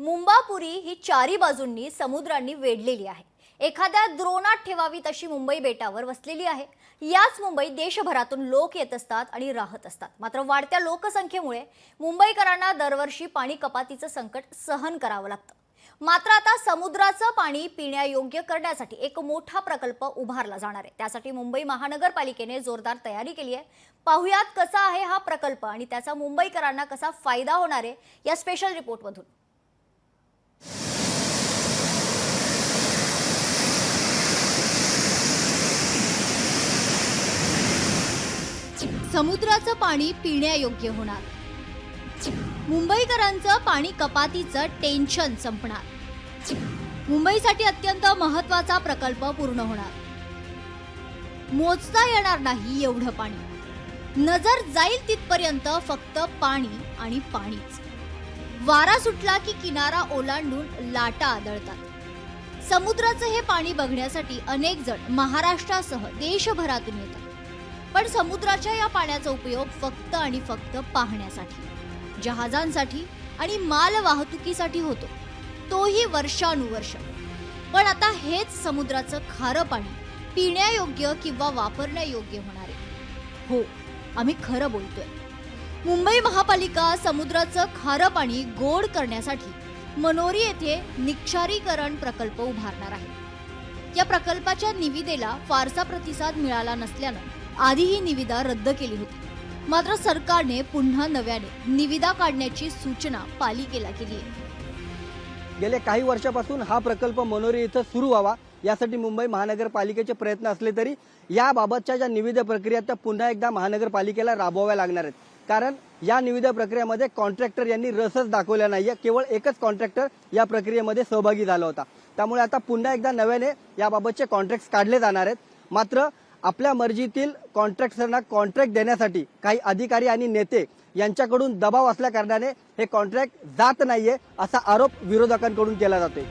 मुंबापुरी ही चारी बाजूंनी समुद्रांनी वेढलेली आहे. एखाद्या द्रोणात ठेवावी तशी मुंबई बेटावर वसलेली आहे. याच मुंबई देशभरातून लोक येत असतात आणि राहत असतात. मात्र वाढत्या लोकसंख्येमुळे मुंबईकरांना दरवर्षी पाणी कपातीचं संकट सहन करावं लागतं. मात्र आता समुद्राचं पाणी पिण्यायोग्य करण्यासाठी एक मोठा प्रकल्प उभारला जाणार आहे. त्यासाठी मुंबई महानगरपालिकेने जोरदार तयारी केली आहे. पाहुयात कसा आहे हा प्रकल्प आणि त्याचा मुंबईकरांना कसा फायदा होणार आहे या स्पेशल रिपोर्टमधून समुद्राचं पाणी पिण्यायोग्य होणार. मुंबईकरांचं पाणी कपातीचं टेन्शन संपणार. मुंबईसाठी अत्यंत महत्त्वाचा प्रकल्प पूर्ण होणार. मोजता येणार नाही एवढं पाणी. नजर जाईल तिथपर्यंत फक्त पाणी आणि पाणीच. वारा सुटला की किनारा ओलांडून लाटा आदळतात. समुद्राचं हे पाणी बघण्यासाठी अनेक जण महाराष्ट्रासह देशभरातून येतात. पण समुद्राच्या या पाण्याचा उपयोग फक्त आणि फक्त पाहण्यासाठी जहाजांसाठी आणि माल वाहतुकीसाठी होतो. तोही वर्षानुवर्ष. पण आता हेच समुद्राचं खारं पाणी पिण्यायोग्य किंवा वापरण्यायोग्य होणार आहे. हो आम्ही खरं बोलतोय. मुंबई महापालिका समुद्राचं खारं पाणी गोड करण्यासाठी मनोरी येथे निक्षारीकरण प्रकल्प उभारणार आहे. या प्रकल्पाच्या निविदेला फारसा प्रतिसाद मिळाला नसल्यानं आधी ही निविदा रद्द केली होती. मात्र सरकारने पुन्हा नव्याने निविदा काढण्याची सूचना पालिकेला केली आहे. गेल्या काही वर्षापासून हा प्रकल्प मनोरी इथं सुरू व्हावा यासाठी मुंबई महानगरपालिकेचे प्रयत्न असले तरी याबाबतच्या ज्या निविदा प्रक्रिया त्या पुन्हा एकदा महानगरपालिकेला राबवाव्या लागणार आहेत. कारण या निविदा प्रक्रियेमध्ये कॉन्ट्रॅक्टर यांनी रसच दाखवला नाहीये केवळ एकच कॉन्ट्रॅक्टर या प्रक्रियेमध्ये सहभागी झाला होता. त्यामुळे आता पुन्हा एकदा नव्याने याबाबतचे कॉन्ट्रॅक्ट काढले जाणार आहेत. मात्र आपल्या मर्जीतील कॉन्ट्रॅक्टर्सना कॉन्ट्रॅक्ट देण्यासाठी काही अधिकारी आणि नेते यांच्याकडून दबाव असल्या कारणाने हे कॉन्ट्रॅक्ट जात नाहीये असा आरोप विरोधकांकडून केला जातोय.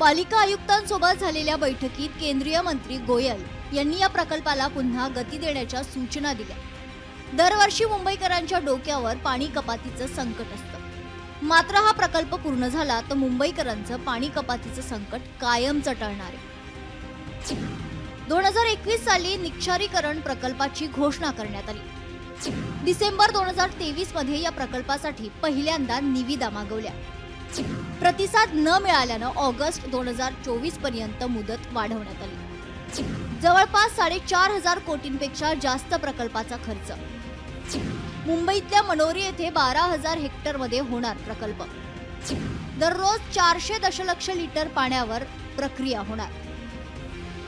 पालिका आयुक्तांसोबत झालेल्या बैठकीत केंद्रीय मंत्री गोयल यांनी या प्रकल्पाला पुन्हा गती देण्याच्या सूचना दिल्या. दरवर्षी मुंबईकरांच्या डोक्यावर पाणी कपातीचं संकट असतं. मात्र हा प्रकल्प पूर्ण झाला तर मुंबईकरांचं पाणी कपातीचं संकट कायमचं टळणार आहे. दोन हजार एकवीस साली निक्षारीकरण प्रकल्पाची घोषणा करण्यात आली. डिसेंबर दोन हजार तेवीसमध्ये या प्रकल्पासाठी पहिल्यांदा निविदा मागवल्या. प्रतिसाद न मिळाल्यानं ऑगस्ट दोन हजार चोवीसपर्यंत मुदत वाढवण्यात आली. जवळपास साडेचार हजार कोटींपेक्षा जास्त प्रकल्पाचा खर्च. मुंबईतल्या मनोरी येथे बारा हजार हेक्टरमध्ये होणार प्रकल्प. दररोज चारशे दशलक्ष लिटर पाण्यावर प्रक्रिया होणार.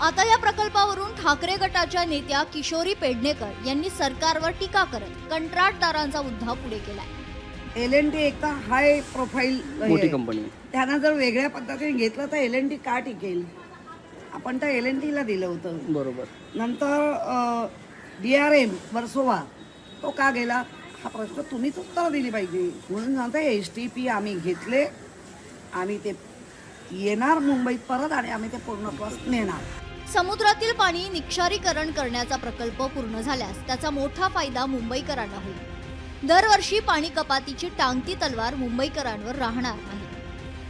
आता या प्रकल्पावरून ठाकरे गटाच्या नेत्या किशोरी पेडणेकर यांनी सरकारवर टीका करत कंत्राटदारांचा मुद्दा पुढे केलाय. एल एन टी एक तर हाय प्रोफाईल मोठी कंपनी त्यांना जर वेगळ्या पद्धतीने घेतलं तर एल एन टी का टिकेल? आपण तर एल एन टीला दिलं होतं. बरोबर. नंतर डी आर एम वर्सोवा तो का गेला? हा प्रश्न तुम्हीच उत्तर दिली पाहिजे. म्हणून सांगता एस टी पी आम्ही घेतले आम्ही ते येणार मुंबईत परत आणि आम्ही ते पूर्णत्वास नेणार. समुद्रातील पाणी निक्षारीकरण करण्याचा प्रकल्प पूर्ण झाल्यास त्याचा मोठा फायदा मुंबईकरांना होईल. दरवर्षी पाणी कपातीची टांगती तलवार मुंबईकरांवर राहणार नाही.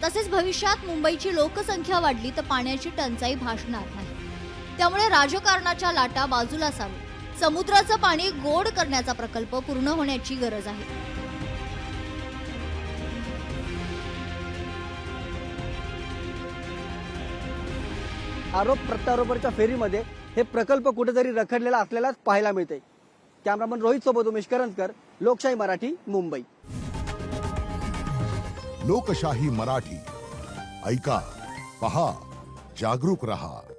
तसेच भविष्यात मुंबईची लोकसंख्या वाढली तर पाण्याची टंचाई भासणार नाही. त्यामुळे राजकारणाच्या लाटा बाजूला सारून समुद्राचं पाणी गोड करण्याचा प्रकल्प पूर्ण होण्याची गरज आहे. आरोप प्रत्यारोपाच्या फेरीमध्ये हे प्रकल्प कुठेतरी रखडलेला असलेलाच पाहायला मिळते कॅमेरामन रोहित सोबत उमेश करंजकर लोकशाही मराठी मुंबई. लोकशाही मराठी. ऐका पहा जागरूक रहा.